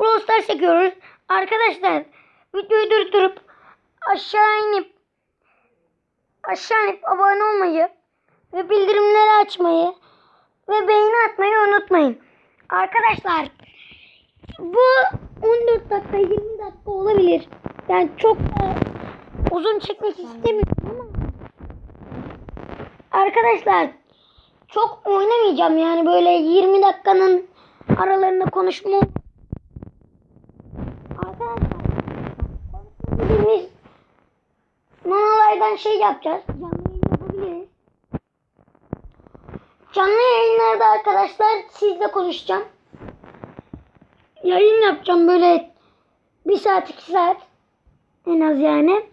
Brawl Stars çekiyoruz. Arkadaşlar videoyu durdurup aşağı inip aşağı inip abone olmayı ve bildirimleri açmayı ve beğeni atmayı unutmayın. Arkadaşlar bu 14 dakika 20 dakika olabilir. Yani çok da uzun çekmek istemiyorum ama Arkadaşlar çok oynamayacağım yani böyle 20 dakikanın aralarında konuşma. Arkadaşlar konuşabildiğimiz şey yapacağız. Canlı yayın yapabiliriz. Canlı yayınlarda arkadaşlar sizle konuşacağım. Yayın yapacağım böyle bir saat iki saat en az yani.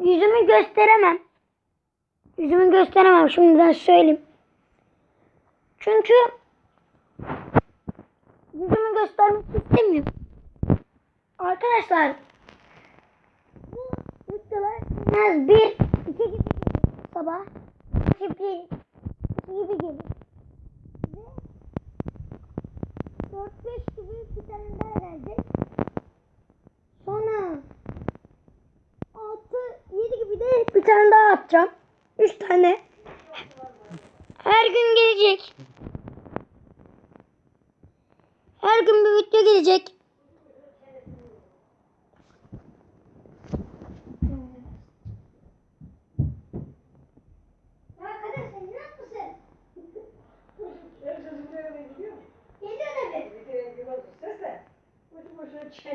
Yüzümü gösteremem. Yüzümü gösteremem şimdiden söyleyeyim. Çünkü yüzümü göstermek istemiyorum. Arkadaşlar en az bir iki gibi gelir sabah. Bir iki gibi gelir. Ve dört beş gibi bir tane daha gelecek. Sonra altı yedi gibi de bir tane daha atacağım. Üç tane. Her gün gelecek. Her gün bir video gelecek.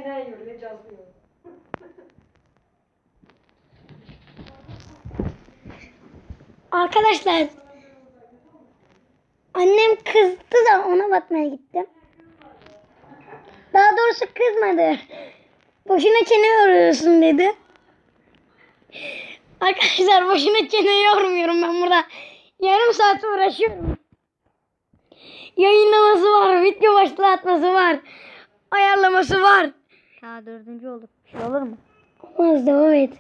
Boşuna çenen yiyor, ne cazlıyor. Arkadaşlar annem kızdı da ona bakmaya gittim. Daha doğrusu kızmadı. Boşuna çene yoruyorsun dedi. Arkadaşlar boşuna çene yormuyorum ben burada. Yarım saat uğraşıyorum. Yayınlaması var, video başlatması var, ayarlaması var. Ha dördüncü olduk. Bir şey olur mu? Olmaz devam et.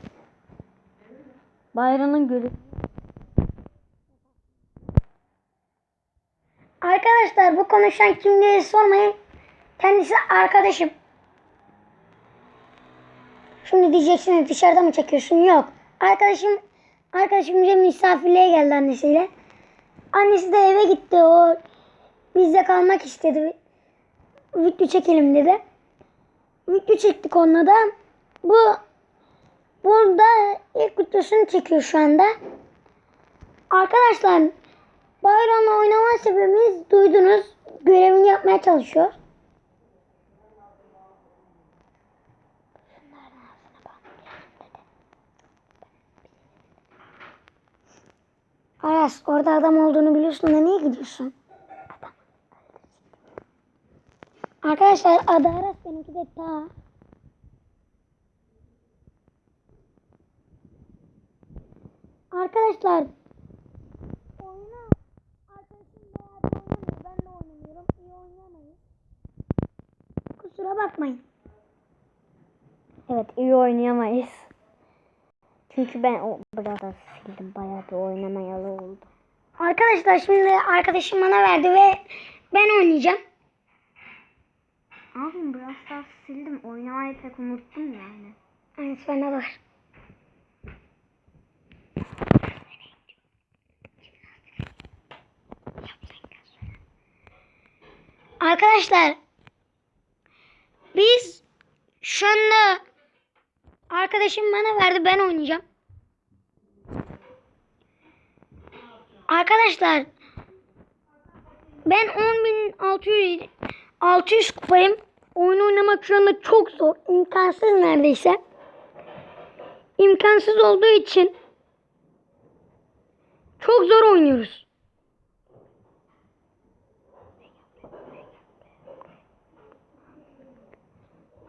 Bayramın gölü. Arkadaşlar bu konuşan kim diye sormayın. Kendisi arkadaşım. Şimdi diyeceksiniz dışarıda mı çekiyorsun? Yok. Arkadaşım arkadaşım bize misafirliğe geldi annesiyle. Annesi de eve gitti. O bizde kalmak istedi. Video çekelim dedi. Video çektik onunla da. Bu burada ilk videosunu çekiyor şu anda. Arkadaşlar Bayramla oynama sebebimiz duydunuz. Görevini yapmaya çalışıyor. Aras orada adam olduğunu biliyorsun da niye gidiyorsun? Arkadaşlar adı Aras benimki de Ta. Arkadaşlar oyna arkadaşım beraber oynamıyor. Ben de oynamıyorum. İyi oynayamayız. Kusura bakmayın. Evet iyi oynayamayız. Çünkü ben o burada sildim. Bayağı bir oynamayalı oldu. Arkadaşlar şimdi arkadaşım bana verdi ve ben oynayacağım. Abim biraz daha sildim. Oynamayı pek unuttum yani. Aynısı bende var. Arkadaşlar biz şu anda arkadaşım bana verdi ben oynayacağım. Arkadaşlar ben 10.600 600 kupayım. Oyun oynamak şu anda çok zor. imkansız neredeyse. İmkansız olduğu için çok zor oynuyoruz.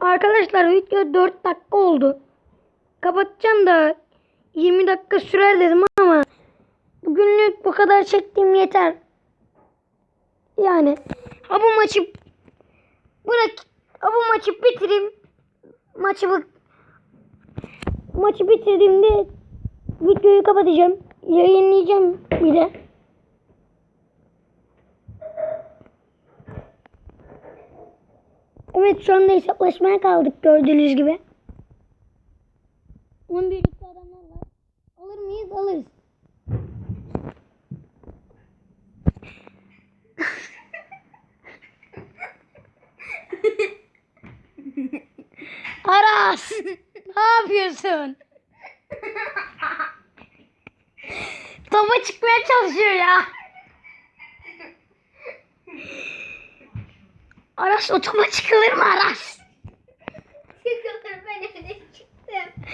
Arkadaşlar video 4 dakika oldu. Kapatacağım da 20 dakika sürer dedim ama bugünlük bu kadar çektiğim yeter. Yani ha bu maçı bırak bu maçı bitireyim. Maçı bu maçı bitirdiğimde videoyu kapatacağım. Yayınlayacağım bir de. Evet şu anda hesaplaşmaya kaldık gördüğünüz gibi. 11 birlikte adamlar var. Alır mıyız? Alırız. Aras! ne yapıyorsun? Topa çıkmaya çalışıyor ya. Aras o çıkılır mı Aras? Çıkılır ben evde çıktım.